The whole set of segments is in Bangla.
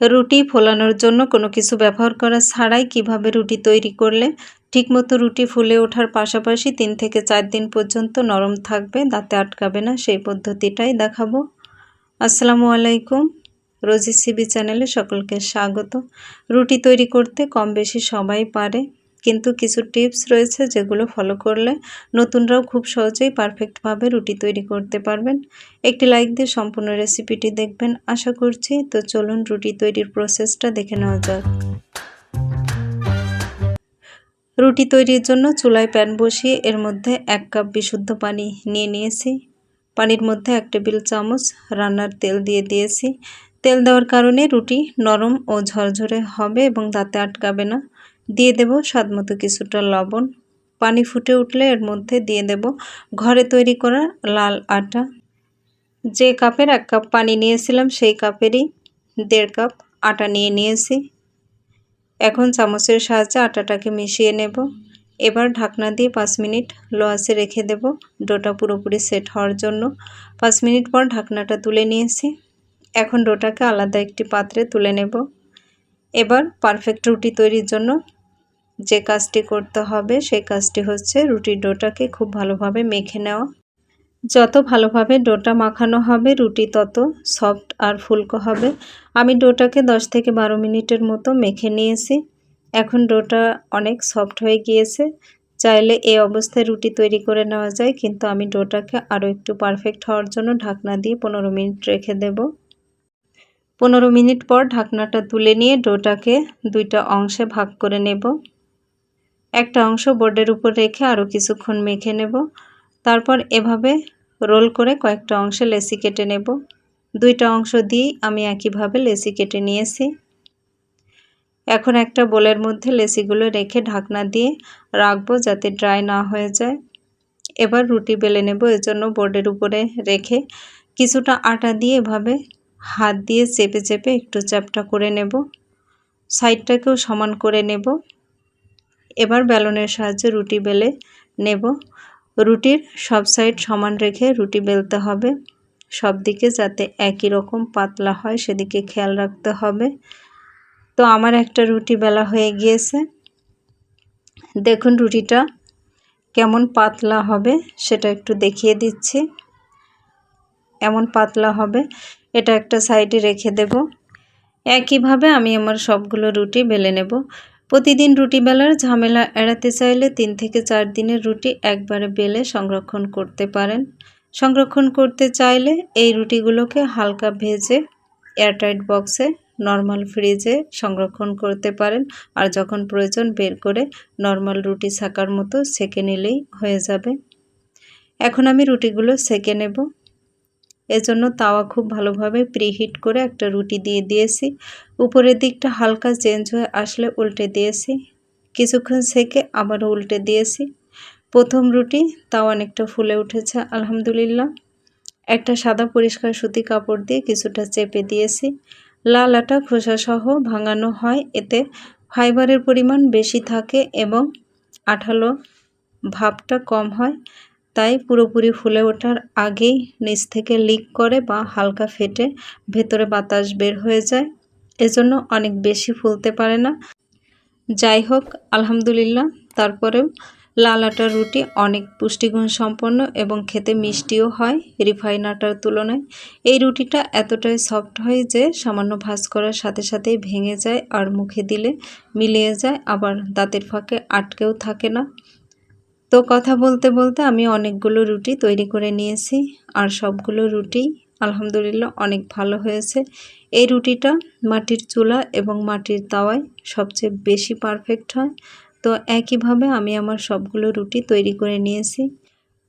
রুটি ফোলানোর জন্য কোনো কিছু ব্যবহার করা ছাড়াই কীভাবে রুটি তৈরি করলে ঠিকমতো রুটি ফুলে ওঠার পাশাপাশি তিন থেকে চার দিন পর্যন্ত নরম থাকবে, দাঁতে আটকাবে না, সেই পদ্ধতিটাই দেখাবো। আসসালামু আলাইকুম, রোজি সিবি চ্যানেলে সকলকে স্বাগত। রুটি তৈরি করতে কম বেশি সবাই পারে কিন্তু কিছু টিপস রয়েছে যেগুলো ফলো করলে নতুনরাও খুব সহজেই পারফেক্টভাবে রুটি তৈরি করতে পারবেন। একটি লাইক দিয়ে সম্পূর্ণ রেসিপিটি দেখবেন। আশা করছি তো চলুন রুটি তৈরির প্রসেসটা দেখে নেওয়া যাক। রুটি তৈরির জন্য চুলায় প্যান বসিয়ে এর মধ্যে এক কাপ বিশুদ্ধ পানি নিয়ে নিয়েছি। পানির মধ্যে এক টেবিল চামচ রান্নার তেল দিয়ে দিয়েছি। তেল দেওয়ার কারণে রুটি নরম ও ঝরঝরে হবে এবং দাঁতে আটকাবে না। দিয়ে দেব স্বাদ মতো কিছুটা লবণ। পানি ফুটে উঠলে এর মধ্যে দিয়ে দেব ঘরে তৈরি করা লাল আটা। যে কাপের এক কাপ পানি নিয়েছিলাম সেই কাপেরই দেড় কাপ আটা নিয়ে নিয়েছি। এখন চামচের সাহায্যে আটাটাকে মিশিয়ে নেব। এবার ঢাকনা দিয়ে পাঁচ মিনিট লো আসে রেখে দেব। ডোটা পুরোপুরি সেট হওয়ার জন্য পাঁচ মিনিট পর ঢাকনাটা তুলে নিয়েছি। এখন ডোটাকে আলাদা একটি পাত্রে তুলে নেব। এবার পারফেক্ট রুটি তৈরির জন্য যে কাজটি করতে হবে, সেই কাজটি হচ্ছে রুটির ডোটাকে খুব ভালোভাবে মেখে নেওয়া। যত ভালোভাবে ডোটা মাখানো হবে, রুটি তত সফট আর ফুলকো হবে। আমি ডোটাকে 10 থেকে বারো মিনিটের মতো মেখে নিয়েছি। এখন ডোটা অনেক সফট হয়ে গিয়েছে। চাইলে এই অবস্থায় রুটি তৈরি করে নেওয়া যায়, কিন্তু আমি ডোটাকে আরও একটু পারফেক্ট হওয়ার জন্য ঢাকনা দিয়ে পনেরো মিনিট রেখে দেব। পনেরো মিনিট পর ঢাকনাটা তুলে নিয়ে ডোটাকে দুইটা অংশে ভাগ করে নেব। একটা অংশ বোর্ডের উপর রেখে আরও কিছুক্ষণ মেখে নেব। তারপর এভাবে রোল করে কয়েকটা অংশে লেসি কেটে নেব। দুইটা অংশ দিয়েই আমি একইভাবে লেসি কেটে নিয়েছি। এখন একটা বোলের মধ্যে লেসিগুলো রেখে ঢাকনা দিয়ে রাখব যাতে ড্রাই না হয়ে যায়। এবার রুটি বেলে নেব, এজন্য বোর্ডের উপরে রেখে কিছুটা আটা দিয়ে এভাবে হাত দিয়ে চেপে চেপে একটু চ্যাপটা করে নেব। সাইডটাকেও সমান করে নেব। এবার বেলনের সাহায্যে রুটি বেলে নেব। রুটির সব সাইড সমান রেখে রুটি বেলতে হবে। সব দিকে যাতে একই রকম পাতলা হয় সেদিকে খেয়াল রাখতে হবে। তো আমার একটা রুটি বেলা হয়ে গিয়েছে। দেখুন রুটিটা কেমন পাতলা হবে সেটা একটু দেখিয়ে দিচ্ছি। এমন পাতলা হবে, এটা একটা সাইডে রেখে দেব। একইভাবে আমি আমার সবগুলো রুটি বেলে নেব। প্রতিদিন রুটি বেলার ঝামেলা এড়াতে চাইলে তিন থেকে চার দিনের রুটি একবারে বেলে সংরক্ষণ করতে পারেন। সংরক্ষণ করতে চাইলে এই রুটিগুলোকে হালকা ভেজে এয়ারটাইট বক্সে, নর্মাল ফ্রিজে সংরক্ষণ করতে পারেন। আর যখন প্রয়োজন বের করে নর্মাল রুটি ছাকার মতো সেকে নিলেই হয়ে যাবে। এখন আমি রুটিগুলো সেকে নেব। এজন্য তাওয়া খুব ভালোভাবে প্রিহিট করে একটা রুটি দিয়ে দিয়েছি। উপরের দিকটা হালকা চেঞ্জ হয়ে আসলে উল্টে দিয়েছি। কিছুক্ষণ সেকে আবারও উল্টে দিয়েছি। প্রথম রুটি তাও অনেকটা ফুলে উঠেছে, আলহামদুলিল্লাহ। একটা সাদা পরিষ্কার সুতি কাপড় দিয়ে কিছুটা চেপে দিয়েছি। লাল আটা খোসাসহ ভাঙানো হয়, এতে ফাইবারের পরিমাণ বেশি থাকে এবং আঠালো ভাবটা কম হয়। তাই পুরোপুরি ফুলে ওঠার আগেই নিচ থেকে লিক করে বা হালকা ফেটে ভেতরে বাতাস বের হয়ে যায়। এজন্য অনেক বেশি ফুলতে পারে না। যাই হোক, আলহামদুলিল্লাহ, তারপরেও লাল আটার রুটি অনেক পুষ্টিগুণ সম্পন্ন এবং খেতে মিষ্টিও হয় রিফাইন আটার তুলনায়। এই রুটিটা এতটাই সফট হয় যে সামান্য ভাজ করার সাথে সাথেই ভেঙে যায় আর মুখে দিলে মিলিয়ে যায়, আবার দাঁতের ফাঁকে আটকেও থাকে না। তো কথা বলতে বলতে আমি অনেকগুলো রুটি তৈরি করে নিয়েছি, আর সবগুলো রুটি আলহামদুলিল্লাহ অনেক ভালো হয়েছে। এই রুটিটা মাটির চুলা এবং মাটির তাওয়ায় সবচেয়ে বেশি পারফেক্ট হয়। তো একইভাবে আমি আমার সবগুলো রুটি তৈরি করে নিয়েছি।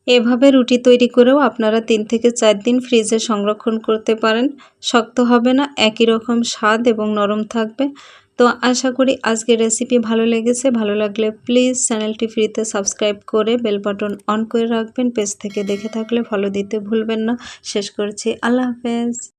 এভাবে রুটি তৈরি করেও আপনারা তিন থেকে চার দিন ফ্রিজে সংরক্ষণ করতে পারেন। শক্ত হবে না, একই রকম স্বাদ এবং নরম থাকবে। তো আশা করি আজকের রেসিপি ভালো লেগেছে। ভালো লাগলে প্লিজ চ্যানেলটি ফ্রিতে সাবস্ক্রাইব করে বেল বাটন অন করে রাখবেন। পেজ থেকে দেখে থাকলে ফলো দিতে ভুলবেন না। শেষ করছি। আল্লাহ হাফেজ।